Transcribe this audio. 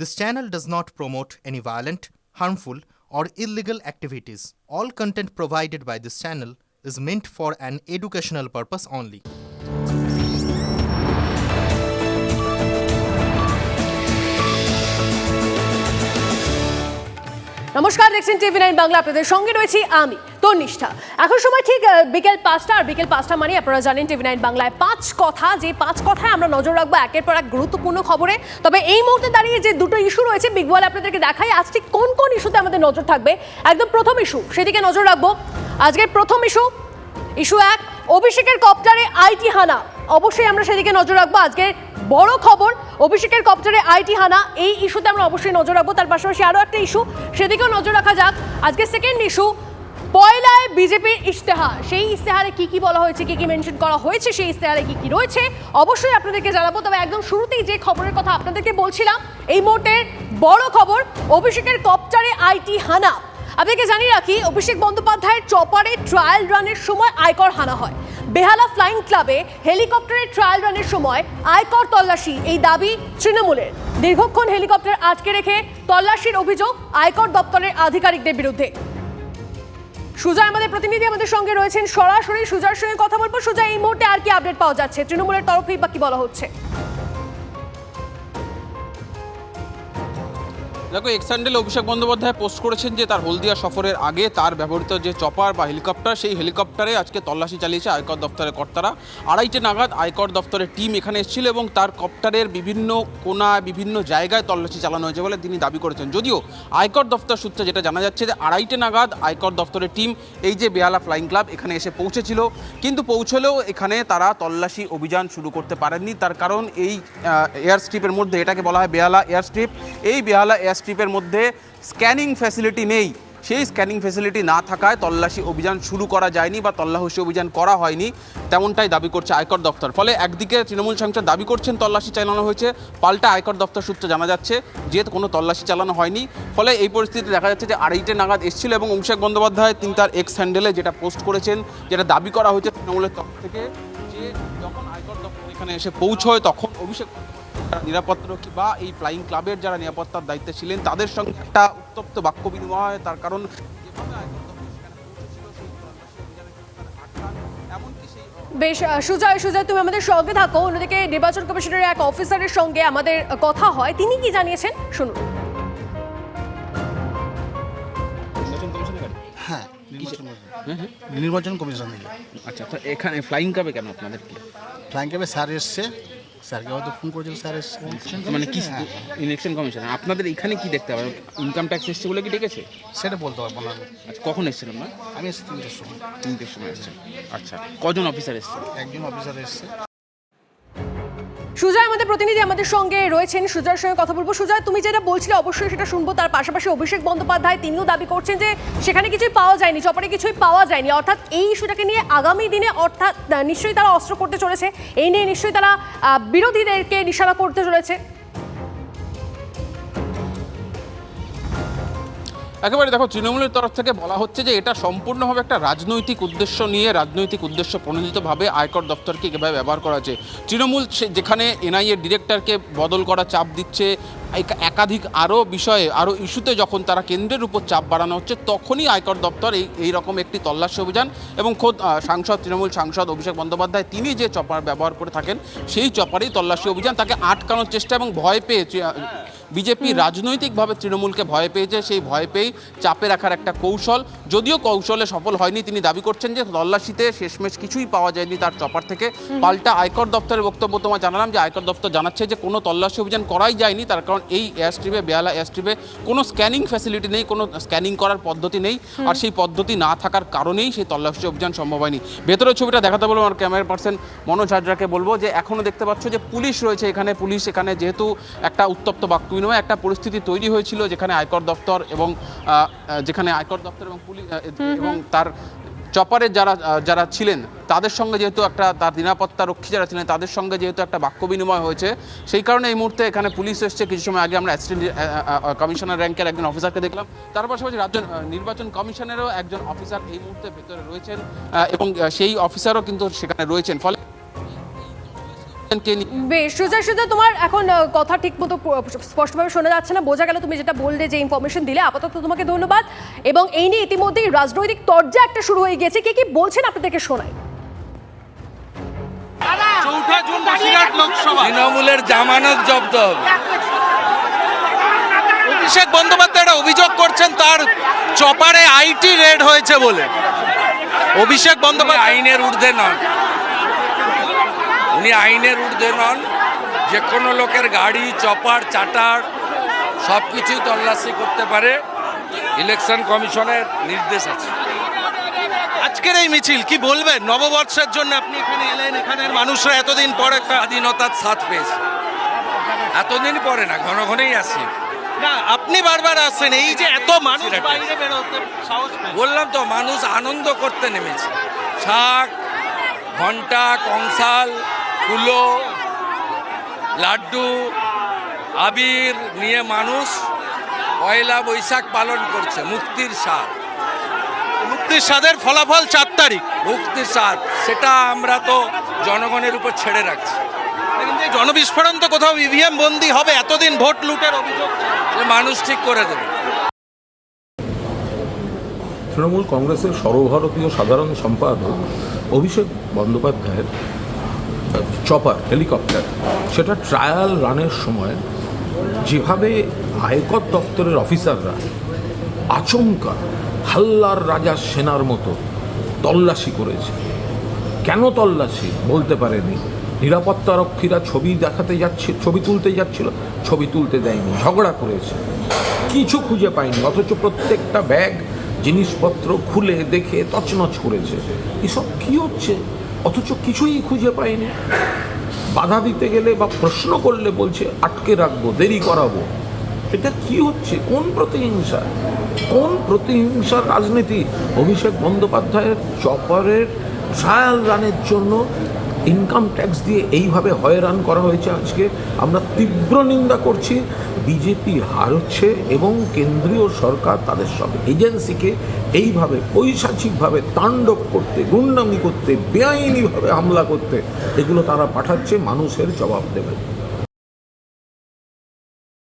This channel does not promote any violent, harmful, or illegal activities. All content provided by this channel is meant for an educational purpose only. নমস্কার দেখছেন TV nine Bangla আপনাদের সঙ্গে রয়েছি আমি তন্নিষ্ঠা এখন সময় ঠিক বিকেল পাঁচটা, আর বিকেল পাঁচটা মানে আপনারা জানেন টিভি নাইন বাংলায় পাঁচ কথা। যে পাঁচ কথায় আমরা নজর রাখব একের পর এক গুরুত্বপূর্ণ খবরে। তবে এই মুহূর্তে দাঁড়িয়ে যে দুটো ইস্যু রয়েছে বিগ বল আপনাদেরকে দেখাই, আজ ঠিক কোন কোন ইস্যুতে আমাদের নজর থাকবে? একদম প্রথম ইস্যু সেদিকে নজর রাখব। আজকের প্রথম ইস্যু ইস্যু এক, অভিষেকের কপ্টারে আইটি হানা। অবশ্যই আমরা সেদিকে নজর রাখব। আজকের বড় খবর, অভিষেকের কপ্টারে আইটি হানা। এই ইস্যুতে আমরা অবশ্যই নজর রাখব। তার পাশাপাশি আরও একটা ইস্যু সেদিকেও নজর রাখা যাক। আজকে সেকেন্ড ইস্যু বিজেপির ইশতেহার। সেই ইশতেহারে কি কি বলা হয়েছে, কি কি মেনশন করা হয়েছে, সেই ইশতেহারে কি কি রয়েছে, অবশ্যই আপনাদেরকে জানাব। তবে একদম শুরুতেই যে খবরের কথা আপনাদেরকে বলছিলাম, এই মুহূর্তের বড় খবর, অভিষেকের কপ্টারে আইটি হানা। আপনাকে জানিয়ে রাখি, অভিষেক বন্দ্যোপাধ্যায়ের চপারে ট্রায়াল রানের সময় আয়কর হানা হয়। বেহালা ফ্লাইং ক্লাবে হেলিকপ্টারের ট্রায়াল রানের সময় আয়কর তল্লাশি, এই দাবি তৃণমূলের। দীর্ঘক্ষণ হেলিকপ্টার আটকে রেখে তল্লাশির অভিযোগ আয়কর দপ্তরের আধিকারিকদের বিরুদ্ধে। সুজয় আমাদের প্রতিনিধি আমাদের সঙ্গে রয়েছেন সরাসরি। সুজার সঙ্গে কথা বলব। সুজা, এই মুহূর্তে আর কি আপডেট পাওয়া যাচ্ছে? তৃণমূলের তরফেই বা কি বলা হচ্ছে? দেখো এক্সান্ডেল অভিষেক বন্দ্যোপাধ্যায় পোস্ট করেছেন যে তার হলদিয়া সফরের আগে তার ব্যবহৃত যে চপার বা হেলিকপ্টার, সেই হেলিকপ্টারে আজকে তল্লাশি চালিয়েছে আয়কর দপ্তরের কর্তারা। আড়াইটে নাগাদ আয়কর দপ্তরের টিম এখানে এসেছিল এবং তার কপ্টারের বিভিন্ন কোনা বিভিন্ন জায়গায় তল্লাশি চালানো হয়েছে বলে তিনি দাবি করেছেন। যদিও আয়কর দপ্তর সূত্রে যেটা জানা যাচ্ছে যে আড়াইটে নাগাদ আয়কর দপ্তরের টিম এই যে বেহালা ফ্লাইং ক্লাব এখানে এসে পৌঁছেছিল, কিন্তু পৌঁছলেও এখানে তারা তল্লাশি অভিযান শুরু করতে পারেননি। তার কারণ এই এয়ার স্ট্রিপের মধ্যে এটাকে বলা হয় বেহালা এয়ার স্ট্রিপ এই বেহালা এয়ার স্ট্রিপের মধ্যে স্ক্যানিং ফ্যাসিলিটি নেই। সেই স্ক্যানিং ফ্যাসিলিটি না থাকায় তল্লাশি অভিযান শুরু করা যায়নি বা তল্লাশি অভিযান করা হয়নি, তেমনটাই দাবি করছে আয়কর দপ্তর। ফলে একদিকে তৃণমূল সাংসদ দাবি করছেন তল্লাশি চালানো হয়েছে, পাল্টা আয়কর দপ্তর সূত্রে জানা যাচ্ছে যে কোনো তল্লাশি চালানো হয়নি। ফলে এই পরিস্থিতিতে দেখা যাচ্ছে যে আড়াইটে নাগাদ এসেছিল এবং অভিষেক বন্দ্যোপাধ্যায়, তিনি তার এক্স হ্যান্ডেলে যেটা পোস্ট করেছেন, যেটা দাবি করা হয়েছে তৃণমূলের তরফ থেকে যে যখন আয়কর দপ্তর এখানে এসে পৌঁছয়, তখন অভিষেক যারা নিরাপত্তারক্ষী বা এই ফ্লাইং ক্লাবের যারা নিরাপত্তার দায়িত্বে ছিলেন তাদের সঙ্গে একটা উত্তপ্ত বাক্য বিনিময় হয় তার কারণ বেশ সুজয় সুজয় তুমি আমাদের সঙ্গে থাকো। অন্যদিকে নির্বাচন কমিশনের এক অফিসারের সঙ্গে আমাদের কথা হয়। তিনি কি জানিয়েছেন? শুনুন। নির্বাচন হ্যাঁ নির্বাচন নির্বাচন কমিশন আচ্ছা তো এখানে ফ্লাইং কাবে কেন আপনাদের ফ্লাইং ক্যাবে স্যার এসছে। স্যারকে হয়তো ফোন করেছিল স্যার মানে কি ইলেকশন কমিশন আপনাদের এখানে কি দেখতে হবে? ইনকাম ট্যাক্স এসছে বলে কি ডেকেছে? সেটা বলতে পারব না। আচ্ছা কখন এসেছিলেন না আমি এসেছি তিনটের সময়। তিনটের সময় এসছে আচ্ছা কজন অফিসার এসছে একজন অফিসার এসছে। সুজয় আমাদের প্রতিনিধি, আমাদের সঙ্গে রয়েছেন সুজয়ের সঙ্গে কথা বলব। সুজয়, তুমি যেটা বলছিলে অবশ্যই সেটা শুনব। তার পাশাপাশি অভিষেক বন্দ্যোপাধ্যায়, তিনিও দাবি করছেন যে সেখানে কিছুই পাওয়া যায়নি, চপারে কিছুই পাওয়া যায়নি। অর্থাৎ এই ইস্যুটাকে নিয়ে আগামী দিনে অর্থাৎ নিশ্চয়ই তারা অস্ত্র করতে চলেছে। এই নিয়ে নিশ্চয়ই তারা বিরোধীদেরকে নিশানা করতে চলেছে। একেবারে দেখো তৃণমূলের তরফ থেকে বলা হচ্ছে যে এটা সম্পূর্ণভাবে একটা রাজনৈতিক উদ্দেশ্য নিয়ে রাজনৈতিক উদ্দেশ্য প্রণোদিতভাবে আয়কর দপ্তরকে এভাবে ব্যবহার করা হচ্ছে। তৃণমূল সে- যেখানে এনআইএ ডিরেক্টরকে বদল করা চাপ দিচ্ছে একাধিক আরও বিষয়ে আরও ইস্যুতে যখন তারা কেন্দ্রের উপর চাপ বাড়ানো হচ্ছে তখনই আয়কর দপ্তর এই এই রকম একটি তল্লাশি অভিযান এবং খোদ সাংসদ তৃণমূল সাংসদ অভিষেক বন্দ্যোপাধ্যায় তিনি যে চপার ব্যবহার করে থাকেন সেই চপারেই তল্লাশি অভিযান তাকে আটকানোর চেষ্টা এবং ভয় পেয়ে তৃ- বিজেপি রাজনৈতিকভাবে তৃণমূলকে ভয় পেয়েছে সেই ভয় পেয়েই চাপে রাখার একটা কৌশল। যদিও কৌশলে সফল হয়নি তিনি দাবি করছেন যে তল্লাশিতে শেষমেশ কিছুই পাওয়া যায়নি তার চপার থেকে। পাল্টা আয়কর দপ্তরের বক্তব্য তোমার জানালাম যে আয়কর দপ্তর জানাচ্ছে যে কোনো তল্লাশি অভিযান করাই যায়নি তার কারণ এই এয়ারস্ট্রিপে বেহালা এয়ারস্ট্রিপে কোনো স্ক্যানিং ফ্যাসিলিটি নেই কোনো স্ক্যানিং করার পদ্ধতি নেই। আর সেই পদ্ধতি না থাকার কারণেই সেই তল্লাশি অভিযান সম্ভব হয়নি। ভেতরের ছবিটা দেখাতে বলব আমার ক্যামেরা পার্সন মনোজ হাজরাকে বলব যে এখনও দেখতে পাচ্ছ যে পুলিশ রয়েছে এখানে। পুলিশ এখানে যেহেতু একটা উত্তপ্ত বাক্য বিনিময় একটা পরিস্থিতি তৈরি হয়েছিল যেখানে আয়কর দপ্তর এবং যেখানে আয়কর দপ্তর এবং পুলিশ এবং তার চপারের যারা যারা ছিলেন তাদের সঙ্গে যেহেতু একটা তার নিরাপত্তা রক্ষী যারা ছিলেন তাদের সঙ্গে যেহেতু একটা বাক্য বিনিময় হয়েছে সেই কারণে এই মুহূর্তে এখানে পুলিশ এসছে। কিছু সময় আগে আমরা অ্যাসিস্ট্যান্ট কমিশনার র্যাঙ্কের একজন অফিসারকে দেখলাম। তার পাশাপাশি রাজ্য নির্বাচন কমিশনেরও একজন অফিসার এই মুহূর্তে ভেতরে রয়েছেন এবং সেই অফিসারও কিন্তু সেখানে রয়েছেন। ফলে বেশ সুজয় সুজয় তোমার এখন কথা ঠিক মতো স্পষ্টভাবে শোনা যাচ্ছে না। বোঝা গেল তুমি যেটা বললে যে ইনফরমেশন দিলে আপাতত তোমাকে ধন্যবাদ। এবং এই নিয়ে ইতিমধ্যেই রাজনৈতিক তরজা একটা শুরু হয়ে গিয়েছে। কে কি বলছেন আপনাদেরকে শোনাই চৌঠা জুন বসিরহাট লোকসভা। তৃণমূলের জামানত জব্দ হবে। অভিষেক বন্দ্যোপাধ্যায়রা অভিযোগ করছেন তার চপারে আইটি রেড হয়েছে বলে। অভিষেক বন্দ্যোপাধ্যায় আইনের ঊর্ধ্বে নন উনি আইনের ঊর্ধ্বে নন যে কোনো লোকের গাড়ি চপার চাটার সব কিছুই তল্লাশি করতে পারে। ইলেকশন কমিশনের নির্দেশ আছে। আজকের এই মিছিল কি বলবেন? নববর্ষের জন্য আপনি এখানে এলেন এখানের মানুষরা এতদিন পর একটা স্বাধীনতার স্বাদ পেয়েছে। এতদিন পরে না ঘন ঘনেই আসি না আপনি বারবার আসছেন এই যে এত মানুষ বাইরে বেরোতে সাহস বললাম তো মানুষ আনন্দ করতে নেমেছে। শাক ঘণ্টা কংসাল কুলো লাড্ডু আবির নিয়ে মানুষ পয়লা বৈশাখ পালন করছে মুক্তির স্বাদ। মুক্তির স্বাদের ফলাফল চার তারিখ। মুক্তির স্বাদ সেটা আমরা তো জনগণের উপর ছেড়ে রাখছি। কিন্তু জনবিস্ফোরণ তো কোথাও ইভিএম বন্দি হবে এতদিন ভোট লুটের অভিযোগ। যে মানুষ ঠিক করে দেবে। তৃণমূল কংগ্রেসের সর্বভারতীয় সাধারণ সম্পাদক অভিষেক বন্দ্যোপাধ্যায়ের চপার হেলিকপ্টার সেটা ট্রায়াল রানের সময় যেভাবে আয়কর দপ্তরের অফিসাররা আচমকা হাল্লার রাজা সেনার মতো তল্লাশি করেছে। কেন তল্লাশি? বলতে পারেনি। নিরাপত্তারক্ষীরা ছবি দেখাতে যাচ্ছে, ছবি তুলতে যাচ্ছিল, ছবি তুলতে দেয়নি, ঝগড়া করেছে। কিছু খুঁজে পায়নি, অথচ প্রত্যেকটা ব্যাগ, জিনিসপত্র খুলে দেখে তছনছ করেছে। এসব কি হচ্ছে? অথচ কিছুই খুঁজে পাইনি। বাধা দিতে গেলে বা প্রশ্ন করলে বলছে, আটকে রাখব, দেরি করাবো। এটা কি হচ্ছে? কোন প্রতিহিংসা? কোন প্রতিহিংসার রাজনীতি? অভিষেক বন্দ্যোপাধ্যায়ের চপারের ট্রায়াল রানের জন্য ইনকাম ট্যাক্স দিয়ে এইভাবে হয়রান করা হয়েছে আজকে। আমরা তীব্র নিন্দা করছি। বিজেপি হারছে এবং কেন্দ্রীয় সরকার তাদের সব এজেন্সিকে এইভাবে পৈশাচিকভাবে তাণ্ডব করতে, গুন্ডামি করতে, বেআইনিভাবে হামলা করতে, এগুলো তারা পাঠাচ্ছে, মানুষের জবাব দেবে।